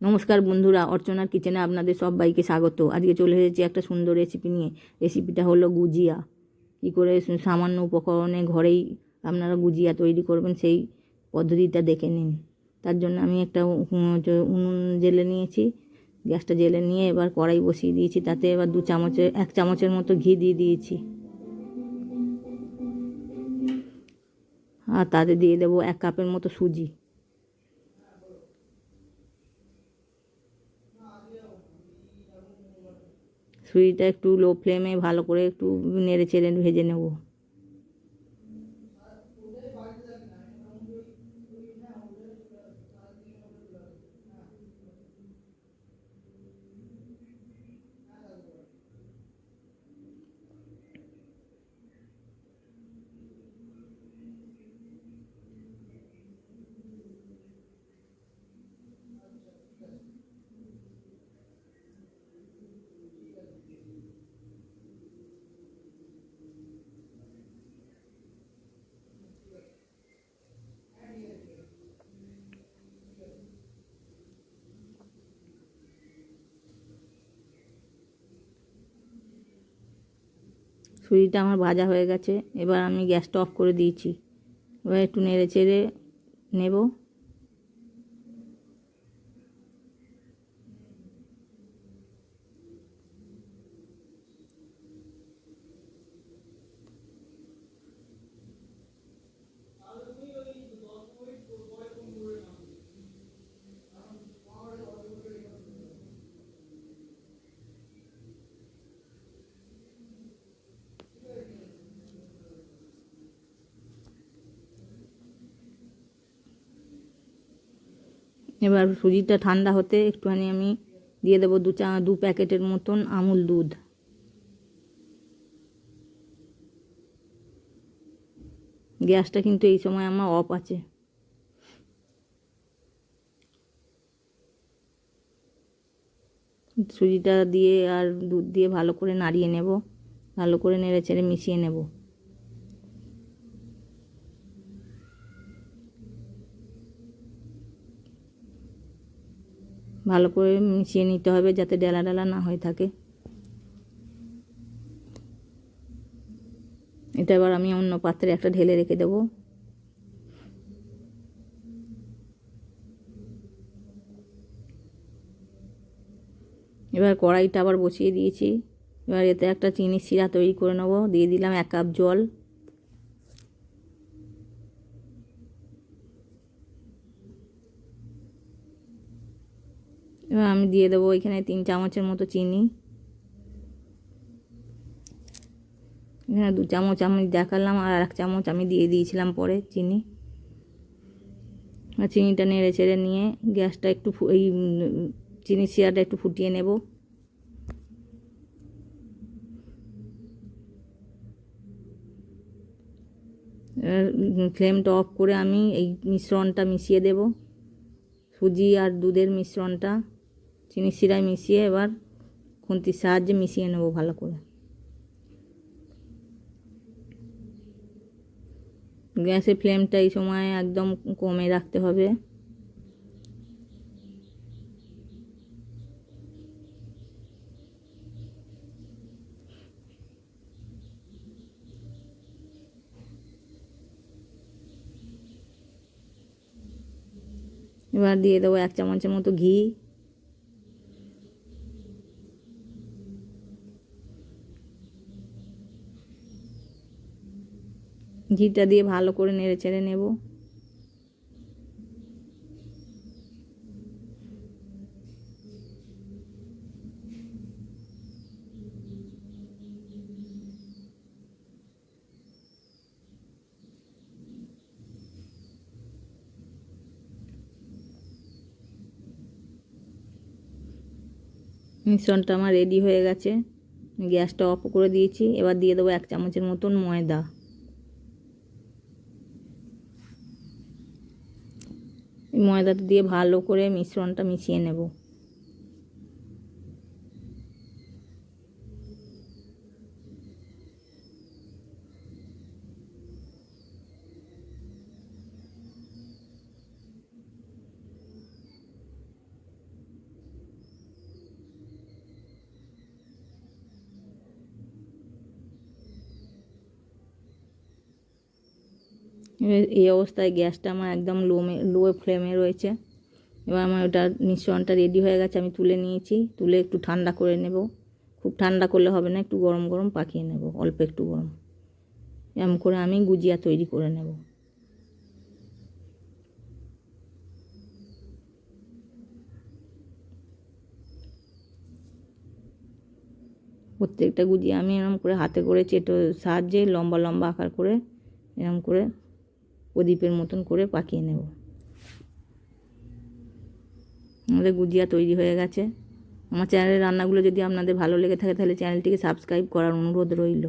নমস্কার বন্ধুরা, অর্চনার কিচেনে আপনাদের সবাইকে স্বাগত। আজকে চলে এসেছি একটা সুন্দর রেসিপি নিয়ে। রেসিপিটা হলো গুজিয়া। কী করে সামান্য উপকরণে ঘরেই আপনারা গুজিয়া তৈরি করবেন সেই পদ্ধতিটা দেখে নিন। তার জন্য আমি একটা উনুন জেলে নিয়েছি। গ্যাসটা জেলে নিয়ে এবার কড়াই বসিয়ে দিয়েছি। তাতে এবার দু চামচের এক চামচের মতো ঘি দিয়ে দিয়েছি। আর তাতে দিয়ে দেবো এক কাপের মতো সুজি। সুজিটা একটু লো ফ্লেমে ভালো করে একটু নেড়ে চেড়ে ভেজে নেব। সুজিটা আমার ভাজা হয়ে গেছে, এবার আমি গ্যাসটা অফ করে দিয়েছি। এবার একটু নেড়ে চেড়ে নেব। এবার সুজিটা ঠান্ডা হতে একটুখানি আমি দিয়ে দেবো দু চা, দু প্যাকেটের মতন আমুল দুধ। গ্যাসটা কিন্তু এই সময় আমার অফ আছে। সুজিটা দিয়ে আর দুধ দিয়ে ভালো করে নাড়িয়ে নেব, ভালো করে নেড়ে চেড়ে মিশিয়ে নেব। ভালো করে মিশিয়ে নিতে হবে যাতে ডেলা ডেলা না হয়ে থাকে। এটা এবার আমি অন্য পাত্রে একটা ঢেলে রেখে দেব। এবার কড়াইটা আবার বসিয়ে দিয়েছি। এবার এতে একটা চিনির শিরা তৈরি করে নেব। দিয়ে দিলাম এক কাপ জল। এবার আমি দিয়ে দেবো এখানে তিন চামচের মতো চিনি। এখানে দু চামচ আমি দেখালাম আর এক চামচ আমি দিয়ে দিয়েছিলাম পরে চিনি। আর চিনিটা নেড়ে চেড়ে নিয়ে গ্যাসটা একটু এই চিনি শিরাটা একটু ফুটিয়ে নেব। ফ্লেমটা অফ করে আমি এই মিশ্রণটা মিশিয়ে দেব। সুজি আর দুধের মিশ্রণটা। চিনি শিরায় মিশিয়ে এবার খুন্তির সাহায্যে মিশিয়ে নেব ভালো করে। গ্যাসের ফ্লেমটা এই সময় একদম কমে রাখতে হবে। এবার দিয়ে দেবো এক চামচের মতো ঘি। ঘিটা দিয়ে ভালো করে নেড়ে চেড়ে নেব। মিশ্রণটা আমার রেডি হয়ে গেছে। গ্যাসটা অফ করে দিয়েছি। এবার দিয়ে দেবো এক চামচের মতন ময়দা। ময়দাটা দিয়ে ভালো করে মিশ্রণটা মিশিয়ে নেব। এই অবস্থায় গ্যাসটা আমার একদম লোমে লো ফ্লেমে রয়েছে। এবার আমার ওটা মিশ্রণটা রেডি হয়ে গেছে, আমি তুলে নিয়েছি। তুলে একটু ঠান্ডা করে নেব। খুব ঠান্ডা করলে হবে না, একটু গরম গরম পাকিয়ে নেব, অল্প একটু গরম। এরম করে আমি গুজিয়া তৈরি করে নেব। প্রত্যেকটা গুজিয়া আমি এরম করে হাতে করে চেটো, সাহায্যে লম্বা লম্বা আকার করে এরম করে প্রদীপের মতন করে পাকিয়ে নেব। আমাদের গুজিয়া তৈরি হয়ে গেছে। আমার চ্যানেলের রান্নাগুলো যদি আপনাদের ভালো লেগে থাকে, তাহলে চ্যানেলটিকে সাবস্ক্রাইব করার অনুরোধ রইল।